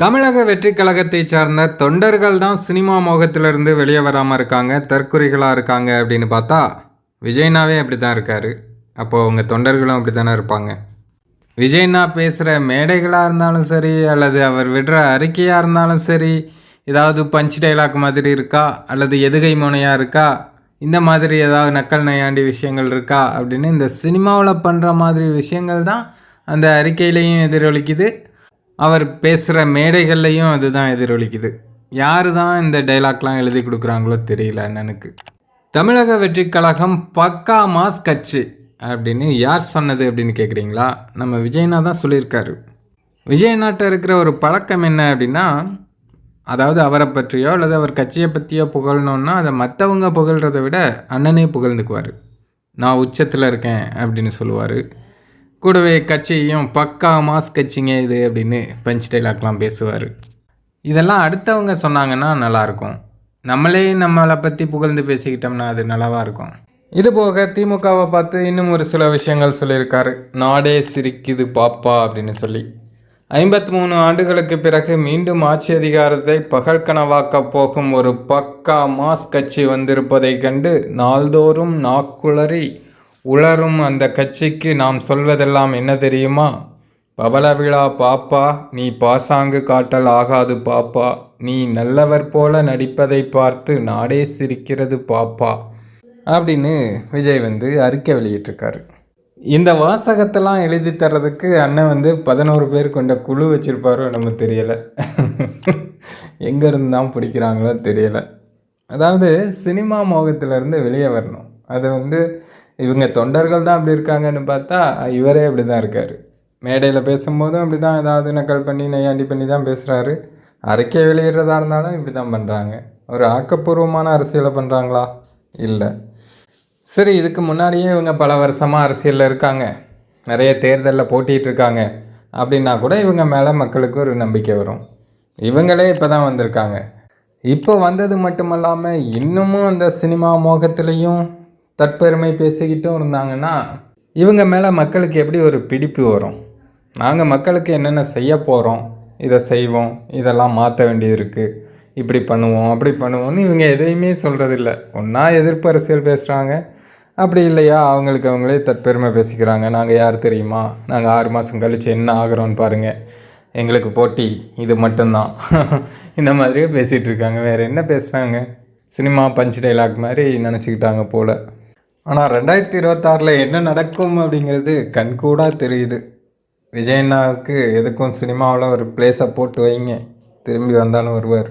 தமிழக வெற்றி கழகத்தை சார்ந்த தொண்டர்கள் தான் சினிமா மோகத்திலிருந்து வெளியே வராமல் இருக்காங்க தற்குறிகளாக இருக்காங்க அப்படின்னு பார்த்தா விஜய்னாவே அப்படி தான் இருக்கார். அப்போது அவங்க தொண்டர்களும் அப்படி தானே இருப்பாங்க. விஜய்னா பேசுகிற மேடைகளாக இருந்தாலும் சரி அல்லது அவர் விடுற அறிக்கையாக இருந்தாலும் சரி ஏதாவது பஞ்ச் டைலாக் மாதிரி இருக்கா அல்லது எதுகை முனையாக இருக்கா இந்த மாதிரி ஏதாவது நக்கல் நையாண்டி விஷயங்கள் இருக்கா அப்படின்னு இந்த சினிமாவில் பண்ணுற மாதிரி விஷயங்கள் தான் அந்த அறிக்கையிலையும் எதிரொலிக்குது. அவர் பேசுகிற மேடைகள்லையும் அதுதான் எதிரொலிக்குது. யார் தான் இந்த டைலாக்லாம் எழுதி கொடுக்குறாங்களோ தெரியல அண்ணனுக்கு. தமிழக வெற்றி கழகம் பக்கா மாஸ் கட்சி அப்படின்னு யார் சொன்னது அப்படின்னு கேட்குறீங்களா நம்ம விஜயனா தான் சொல்லியிருக்காரு. விஜயநாட்ட இருக்கிற ஒரு பழக்கம் என்ன அப்படின்னா அதாவது அவரை பற்றியோ அல்லது அவர் கட்சியை பற்றியோ புகழணுன்னா அதை மற்றவங்க புகழ்கிறத விட அண்ணனே புகழ்ந்துக்குவார். நான் உச்சத்தில் இருக்கேன் அப்படின்னு சொல்லுவார். கூடவே கட்சியையும் பக்கா மாஸ் கட்சிங்க இது அப்படின்னு பஞ்ச் டைலாக்லாம் பேசுவார். இதெல்லாம் அடுத்தவங்க சொன்னாங்கன்னா நல்லாயிருக்கும். நம்மளே நம்மளை பற்றி புகழ்ந்து பேசிக்கிட்டோம்னா அது நல்லாவாக இருக்கும். இது போக திமுகவை பார்த்து இன்னும் ஒரு சில விஷயங்கள் சொல்லியிருக்காரு. நாடே சிரிக்குது பாப்பா அப்படின்னு சொல்லி. ஐம்பத்தி மூணு ஆண்டுகளுக்கு பிறகு மீண்டும் ஆட்சி அதிகாரத்தை பகல் கனவாக்கப் போகும் ஒரு பக்கா மாஸ் கட்சி வந்திருப்பதைக் கண்டு நாள்தோறும் நாக்குளறி உளரும் அந்த கட்சிக்கு நாம் சொல்வதெல்லாம் என்ன தெரியுமா? பவளவிழா பாப்பா நீ பாசாங்கு காட்டல் ஆகாது பாப்பா. நீ நல்லவர் போல நடிப்பதை பார்த்து நாடே சிரிக்கிறது பாப்பா. அப்படின்னு விஜய் வந்து அறிக்கை வெளியிட்டிருக்காரு. இந்த வாசகத்தெல்லாம் எழுதி தர்றதுக்கு அண்ணன் வந்து பதினோரு பேர் கொண்ட குழு வச்சுருப்பாரோ நம்ம தெரியலை. எங்கேருந்து தான் பிடிக்கிறாங்களோ தெரியலை. அதாவது சினிமா மோகத்திலேருந்து வெளியே வரணும். அது வந்து இவங்க தொண்டர்கள் தான் அப்படி இருக்காங்கன்னு பார்த்தா இவரே அப்படி தான் இருக்கார். மேடையில் பேசும்போதும் அப்படி தான் ஏதாவது நக்கல் பண்ணி நையாண்டி பண்ணி தான் பேசுகிறாரு அறிக்கை வெளியிடுறதா இருந்தாலும் இப்படி தான் பண்ணுறாங்க ஒரு ஆக்கப்பூர்வமான அரசியலை பண்ணுறாங்களா இல்லை. சரி இதுக்கு முன்னாடியே இவங்க பல வருஷமாக அரசியலில் இருக்காங்க. நிறைய தேர்தலில் போட்டிகிட்டு இருக்காங்க. அப்படின்னா கூட இவங்க மேலே மக்களுக்கு ஒரு நம்பிக்கை வரும். இவங்களே இப்போ தான் வந்திருக்காங்க. இப்போ வந்தது மட்டுமல்லாமல் இன்னமும் அந்த சினிமா மோகத்துலேயும் தற்பெருமை பேசிக்கிட்டும் இருந்தாங்கன்னா இவங்க மேலே மக்களுக்கு எப்படி ஒரு பிடிப்பு வரும்? நாங்கள் மக்களுக்கு என்னென்ன செய்ய போகிறோம் இதை செய்வோம் இதெல்லாம் மாற்ற வேண்டியது இருக்குது இப்படி பண்ணுவோம் அப்படி பண்ணுவோம்னு இவங்க எதையுமே சொல்கிறதில்ல ஒன்றா எதிர்ப்பு அரசியல் பேசுகிறாங்க அப்படி இல்லையா? அவங்களுக்கு அவங்களே தற்பெருமை பேசிக்கிறாங்க. நாங்கள் யார் தெரியுமா? நாங்கள் ஆறு மாதம் கழித்து என்ன ஆகிறோன்னு பாருங்கள் எங்களுக்கு போட்டி இது மட்டும்தான். இந்த மாதிரியே பேசிகிட்டு இருக்காங்க. வேறு என்ன பேசுகிறாங்க சினிமா பஞ்ச் டைலாக் மாதிரி நினச்சிக்கிட்டாங்க போல். ஆனால் ரெண்டாயிரத்தி இருபத்தாறில் என்ன நடக்கும் அப்படிங்கிறது கண்கூடாக தெரியுது. விஜயண்ணாவுக்கு எதுக்கும் சினிமாவில் ஒரு பிளேஸை போட்டு வைங்க. திரும்பி வந்தாலும் வருவார்.